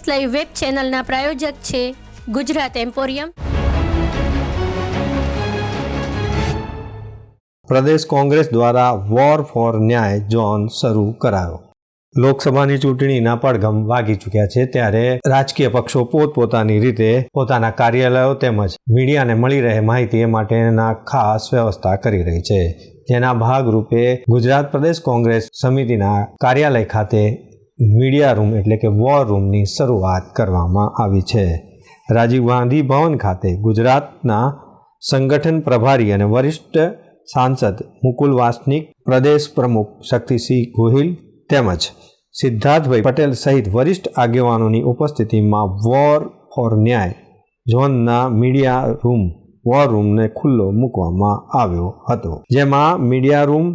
S live web ચેનલના પ્રાયોજક છે Gujarat emporium. પ્રદેશ કોંગ્રેસ દ્વારા વોર ફોર ન્યાય ઝોન શરૂ કરાયો. લોકસભાની ચૂંટણીના પડઘમ વાગી ચૂક્યા છે ત્યારે રાજકીય પક્ષો પોતપોતાની રીતે પોતાના કાર્યાલયો તેમજ મીડિયાને મળી રહે માહિતી એ માટેના ખાસ વ્યવસ્થા કરી રહી છે. જેના ભાગરૂપે ગુજરાત પ્રદેશ કોંગ્રેસ સમિતિના કાર્યાલય ખાતે મીડિયા રૂમ એટલે કે વોર રૂમની શરૂઆત કરવામાં આવી છે. રાજીવ ગાંધી ભવન ખાતે ગુજરાતના સંગઠન પ્રભારી અને વરિષ્ઠ સાંસદ મુકુલ વાસનિક, પ્રદેશ પ્રમુખ શક્તિસિંહ ગોહિલ તેમજ સિદ્ધાર્થભાઈ પટેલ સહિત વરિષ્ઠ આગેવાનોની ઉપસ્થિતિમાં વોર ફોર ન્યાય ઝોનના મીડિયા રૂમ વોર રૂમને ખુલ્લો મૂકવામાં આવ્યો હતો. જેમાં media room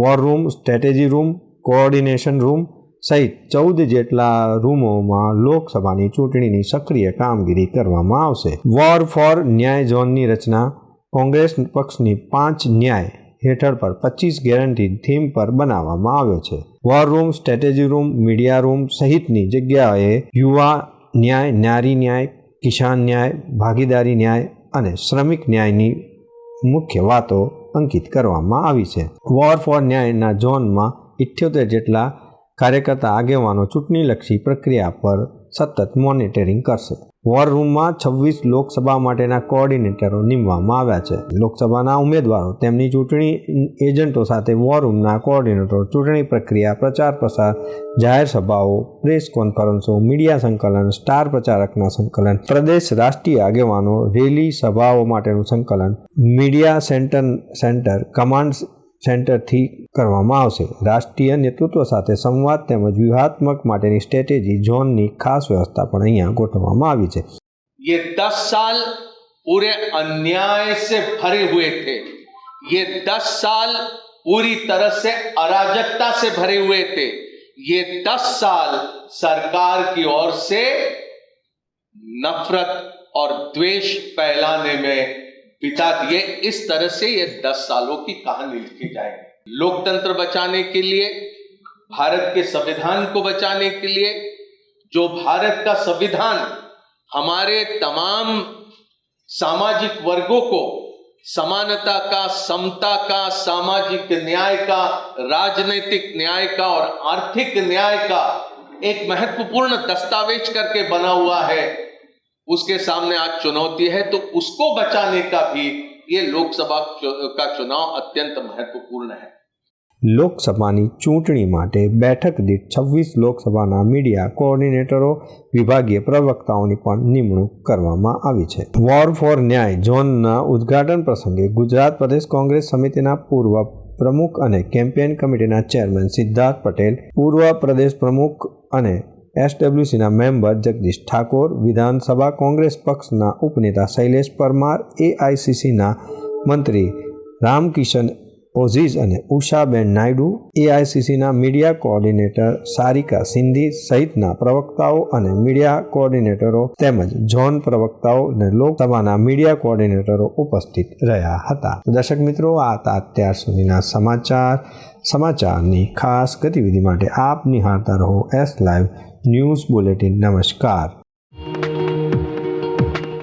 war room strategy room coordination room સહિત ચૌદ જેટલા રૂમોમાં લોકસભાની ચૂંટણીની સક્રિય કામગીરી કરવામાં આવશે. વોર ફોર ન્યાય ઝોનની રચના. કોંગ્રેસ પક્ષની પાંચ ન્યાય હેઠળ પર પચીસ ગેરંટી થીમ પર બનાવવામાં આવ્યો છે. War room, strategy room, media room સહિતની જગ્યાએ યુવા ન્યાય, નારી ન્યાય, કિસાન ન્યાય, ભાગીદારી ન્યાય અને શ્રમિક ન્યાયની મુખ્ય વાતો અંકિત કરવામાં આવી છે. વોર ફોર ન્યાયના ઝોનમાં ઇઠ્યોતેર જેટલા કાર્યકર્તા આગેવાનો ચૂંટણીલક્ષી પ્રક્રિયા પર સતત મોનિટરિંગ કરશે. વોર રૂમમાં છવ્વીસ લોકસભા માટેના કોઓર્ડિનેટરો નીમવામાં આવ્યા છે. લોકસભાના ઉમેદવારો તેમની ચૂંટણી એજન્ટો સાથે વોર રૂમના કોઓર્ડિનેટરો ચૂંટણી પ્રક્રિયા, પ્રચાર પ્રસાર, જાહેર સભાઓ, પ્રેસ કોન્ફરન્સો, મીડિયા સંકલન, સ્ટાર પ્રચારકના સંકલન, પ્રદેશ રાષ્ટ્રીય આગેવાનો, રેલી સભાઓ માટેનું સંકલન, મીડિયા સેન્ટર સેન્ટર કમાન્ડ સેન્ટરથી કરવામાં આવશે રાષ્ટ્રીય નેતૃત્વ સાથે સંવાદ તેમજ વ્યૂહાત્મક માટેની સ્ટ્રેટેજી ઝોનની ખાસ વ્યવસ્થા પણ અહીંયા ગોઠવવામાં આવી છે ये दस साल पूरे अन्याय से भरे हुए थे ये दस साल पूरी तरह से अराजकता से भरे हुए थे ये दस साल सरकार की ओर से नफरत और द्वेष फैलाने में बिता दिए इस तरह से ये दस सालों की कहानी लिखी जाएगी। लोकतंत्र बचाने के लिए, भारत के संविधान को बचाने के लिए, जो भारत का संविधान हमारे तमाम सामाजिक वर्गों को, समानता का, समता का, सामाजिक न्याय का, राजनीतिक न्याय का और आर्थिक न्याय का एक महत्वपूर्ण दस्तावेज़ करके बना हुआ है। उसके सामने आज चुनौती है तो उसको बचाने का भी ये लोकसभा चु- का चुनाव अत्यंत महत्वपूर्ण है લોકસભાની ચૂંટણી માટે બેઠક દીઠ છવ્વીસ લોકસભાના મીડિયા કોઓર્ડિનેટરો વિભાગીય પ્રવક્તાઓની પણ નિમણૂક કરવામાં આવી છે વોર ફોર ન્યાય ઝોનના ઉદ્ઘાટન પ્રસંગે ગુજરાત પ્રદેશ કોંગ્રેસ સમિતિના પૂર્વ પ્રમુખ અને કેમ્પેન કમિટીના ચેરમેન સિદ્ધાર્થ પટેલ પૂર્વ પ્રદેશ પ્રમુખ અને એસડબ્લ્યુસીના મેમ્બર જગદીશ ઠાકોર, વિધાનસભા કોંગ્રેસ પક્ષના ઉપનેતા શૈલેષ પરમાર, એઆઈસીસીના મંત્રી રામકિશન ઓઝીઝ અને ઉષાબેન નાયડુ, એઆઈસીસીના મીડિયા કોઓર્ડિનેટર સારિકા સિંધી સહિતના પ્રવક્તાઓ અને મીડિયા કોઓર્ડિનેટરો તેમજ ઝોન પ્રવક્તાઓ અને લોકસભાના મીડિયા કોઓર્ડિનેટરો ઉપસ્થિત રહ્યા હતા. દર્શક મિત્રો, આ હતા અત્યાર સુધીના સમાચાર. સમાચારની ખાસ ગતિવિધિ માટે આપ નિહાળતા રહો એસ લાઈવ ન્યૂઝ બુલેટિન. નમસ્કાર.